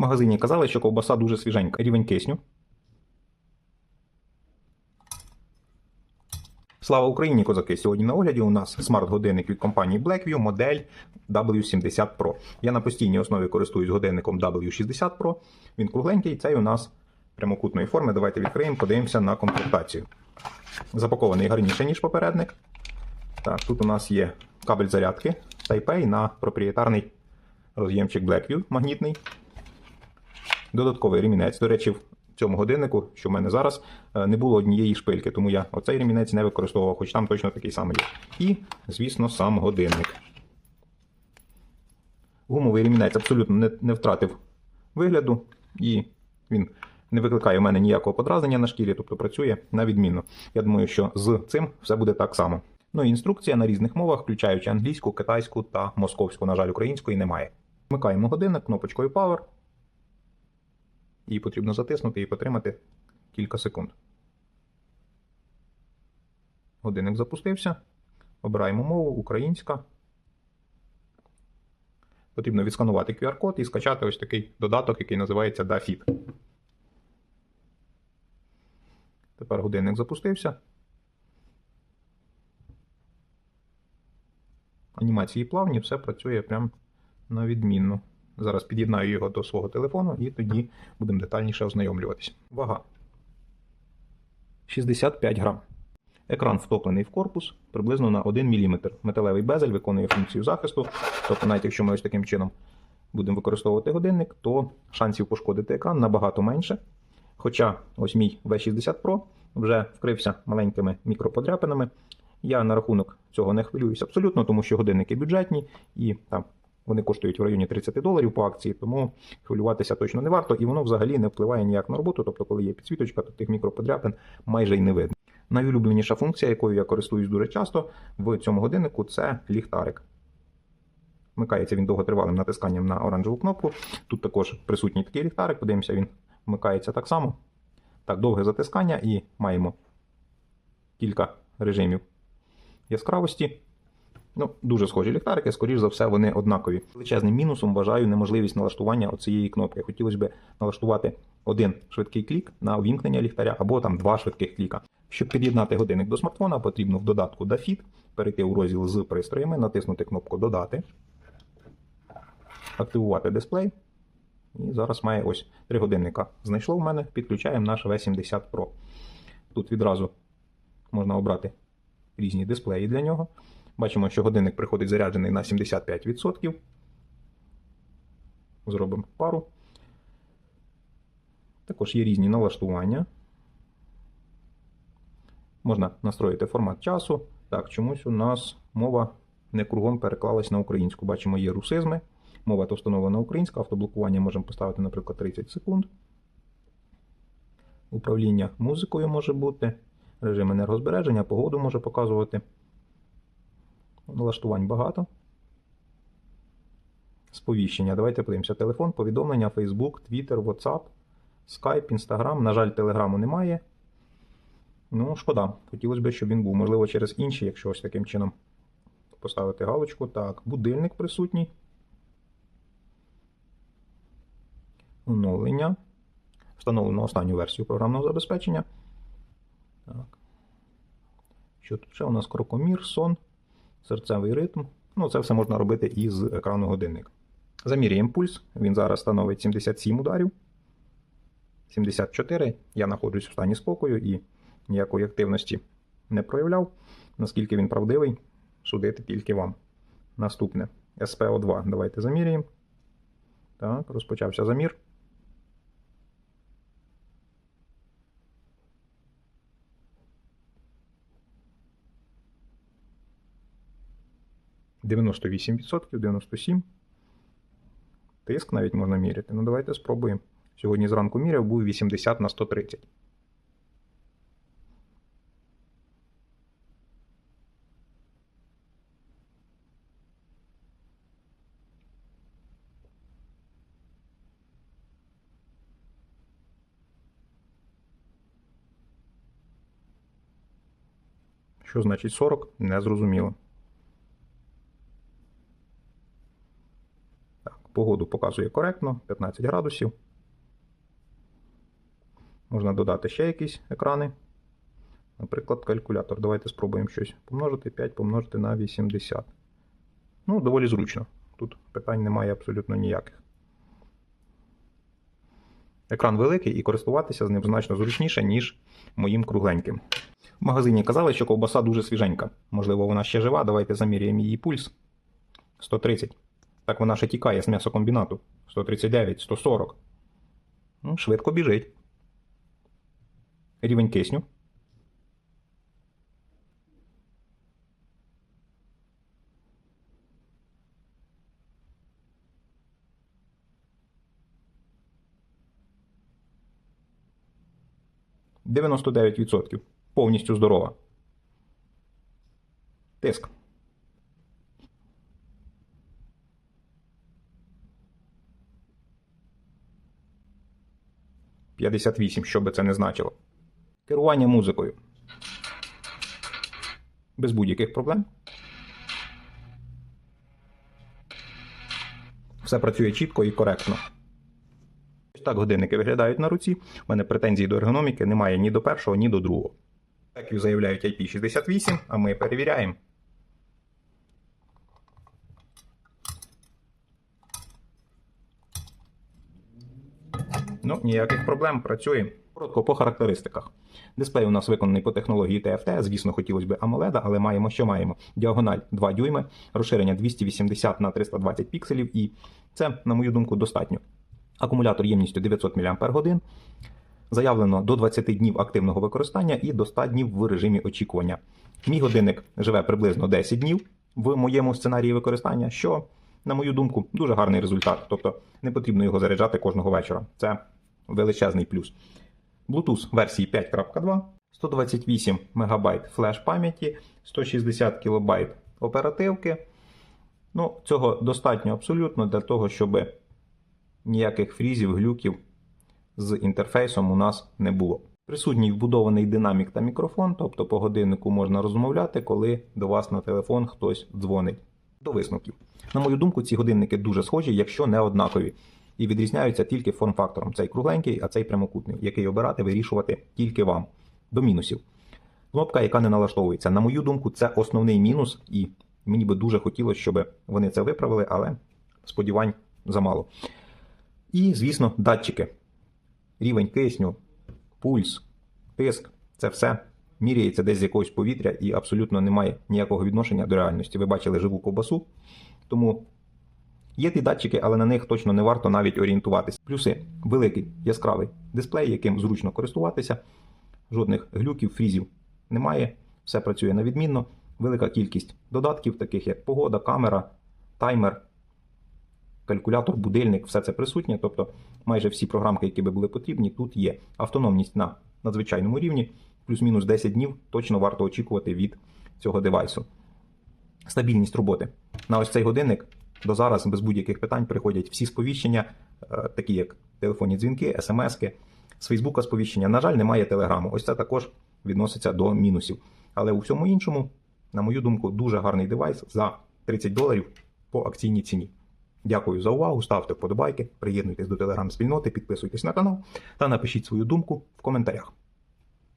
Магазині казали, що ковбаса дуже свіженька. Рівень кисню. Слава Україні, козаки! Сьогодні на огляді у нас смарт-годинник від компанії Blackview, модель W70 Pro. Я на постійній основі користуюсь годинником W60 Pro. Він кругленький, цей у нас прямокутної форми. Давайте відкриємо, подивимося на комплектацію. Запакований гарніше, ніж попередник. Так, тут у нас є кабель зарядки Type-A на проприєтарний роз'ємчик Blackview магнітний. Додатковий ремінець. До речі, в цьому годиннику, що в мене зараз, е, не було однієї шпильки, тому я оцей ремінець не використовував, хоч там точно такий самий є. І, звісно, сам годинник. Гумовий ремінець абсолютно не, не втратив вигляду, і він не викликає в мене ніякого подразнення на шкірі, тобто працює на відмінно. Я думаю, що з цим все буде так само. Ну і інструкція на різних мовах, включаючи англійську, китайську та московську. На жаль, української немає. Вмикаємо годинник кнопочкою Power. Її потрібно затиснути і потримати кілька секунд. Годинник запустився. Обираємо мову українська. Потрібно відсканувати QR-код і скачати ось такий додаток, який називається DaFit. Тепер годинник запустився. Анімації плавні, все працює прям на відмінно. Зараз під'єднаю його до свого телефону і тоді будемо детальніше ознайомлюватися. Вага 65 грам. Екран втоплений в корпус приблизно на 1 мм. Металевий безель виконує функцію захисту. Тобто, навіть якщо ми ось таким чином будемо використовувати годинник, то шансів пошкодити екран набагато менше. Хоча ось мій V60 Pro вже вкрився маленькими мікроподряпинами. Я на рахунок цього не хвилююсь абсолютно, тому що годинники бюджетні і там вони коштують в районі 30 доларів по акції, тому хвилюватися точно не варто, і воно взагалі не впливає ніяк на роботу. Тобто, коли є підсвіточка, то тих мікроподряпин майже й не видно. Найулюбленіша функція, якою я користуюсь дуже часто в цьому годиннику, це ліхтарик. Вмикається він довготривалим натисканням на оранжеву кнопку. Тут також присутній такий ліхтарик, подивимося, він вмикається так само. Так, довге затискання і маємо кілька режимів яскравості. Ну, дуже схожі ліхтарики, скоріш за все, вони однакові. Величезним мінусом вважаю неможливість налаштування оцієї кнопки. Хотілося б налаштувати один швидкий клік на увімкнення ліхтаря або там два швидких кліка. Щоб під'єднати годинник до смартфона, потрібно в додатку DaFit перейти у розділ з пристроями, натиснути кнопку Додати, активувати дисплей. І зараз має ось три годинника. Знайшло в мене, підключаємо наш V70 Pro. Тут відразу можна обрати різні дисплеї для нього. Бачимо, що годинник приходить заряджений на 75%. Зробимо пару. Також є різні налаштування. Можна настроїти формат часу. Так, чомусь у нас мова не кругом переклалась на українську. Бачимо, є русизми. Мова то встановлена українська, автоблокування можемо поставити, наприклад, 30 секунд. Управління музикою може бути. Режим енергозбереження, погоду може показувати. Налаштувань багато. Сповіщення. Давайте подивимося. Телефон, повідомлення, Facebook, Twitter, WhatsApp, Skype, Instagram. На жаль, Телеграму немає. Ну, шкода. Хотілося б, щоб він був. Можливо, через інші, якщо ось таким чином поставити галочку. Так, будильник присутній. Оновлення. Встановлено останню версію програмного забезпечення. Так. Що тут ще у нас крокомір, сон, серцевий ритм. Ну, це все можна робити із екрану годинника. Замірюємо пульс. Він зараз становить 77 ударів. 74. Я знаходжусь в стані спокою і ніякої активності не проявляв. Наскільки він правдивий, судити тільки вам. Наступне SPO2. Давайте замірюємо. Так, розпочався замір. – 98%, 97%. Тиск навіть можна міряти. Ну, давайте спробуємо. Сьогодні зранку міряв, був 80 на 130. Що значить 40? Не зрозуміло. Так, Погоду показує коректно, 15 градусів. Можна додати ще якісь екрани. Наприклад, калькулятор. Давайте спробуємо щось помножити. 5 помножити на 80. Ну, доволі зручно. Тут питань немає абсолютно ніяких. Екран великий і користуватися з ним значно зручніше, ніж моїм кругленьким. В магазині казали, що ковбаса дуже свіженька. Можливо, вона ще жива. Давайте заміряємо її пульс. 130. Так вона ще тікає з м'ясокомбінату. 139, 140. Ну, швидко біжить. Рівень кисню. Дев'яносто. Повністю здорова. Тиск. П'ятдесят вісім, що би це не значило. Керування музикою. Без будь-яких проблем. Все працює чітко і коректно. Ось так годинники виглядають на руці. У мене претензій до ергономіки немає ні до першого, ні до другого. Так і заявляють IP68, а ми перевіряємо. Ну, ніяких проблем, працює. Коротко по характеристиках. Дисплей у нас виконаний по технології TFT. Звісно, хотілося б AMOLED, але маємо, що маємо. Діагональ 2 дюйми, розширення 280 на 320 пікселів, і це, на мою думку, достатньо. Акумулятор ємністю 900 мАч. Заявлено до 20 днів активного використання і до 100 днів в режимі очікування. Мій годинник живе приблизно 10 днів в моєму сценарії використання, що, на мою думку, дуже гарний результат. Тобто не потрібно його заряджати кожного вечора. Це величезний плюс. Bluetooth версії 5.2, 128 МБ флеш пам'яті, 160 кБ оперативки. Ну, цього достатньо абсолютно для того, щоб ніяких фрізів, глюків з інтерфейсом у нас не було. Присутній вбудований динамік та мікрофон, тобто по годиннику можна розмовляти, коли до вас на телефон хтось дзвонить. До висновків. На мою думку, ці годинники дуже схожі, якщо не однакові, і відрізняються тільки форм-фактором. Цей кругленький, а цей прямокутний, який обирати, вирішувати тільки вам. До мінусів. Кнопка, яка не налаштовується. На мою думку, це основний мінус, і мені би дуже хотілося, щоб вони це виправили, але сподівань замало. І, звісно, датчики. Рівень кисню, пульс, тиск це все міряється десь з якогось повітря і абсолютно немає ніякого відношення до реальності. Ви бачили живу ковбасу, тому є ті датчики, але на них точно не варто навіть орієнтуватися. Плюси: великий яскравий дисплей, яким зручно користуватися, жодних глюків, фрізів немає, все працює на відмінно. Велика кількість додатків, таких як погода, камера, таймер калькулятор, будильник, все це присутнє. Тобто майже всі програмки, які би були потрібні, тут є. Автономність на надзвичайному рівні, плюс-мінус 10 днів точно варто очікувати від цього девайсу. Стабільність роботи. На ось цей годинник до зараз без будь-яких питань приходять всі сповіщення, е, такі як телефонні дзвінки, смски, з Фейсбука сповіщення. На жаль, немає телеграму. Ось це також відноситься до мінусів. Але у всьому іншому, на мою думку, дуже гарний девайс за 30 доларів по акційній ціні. Дякую за увагу, ставте вподобайки, приєднуйтесь до телеграм-спільноти, підписуйтесь на канал та напишіть свою думку в коментарях.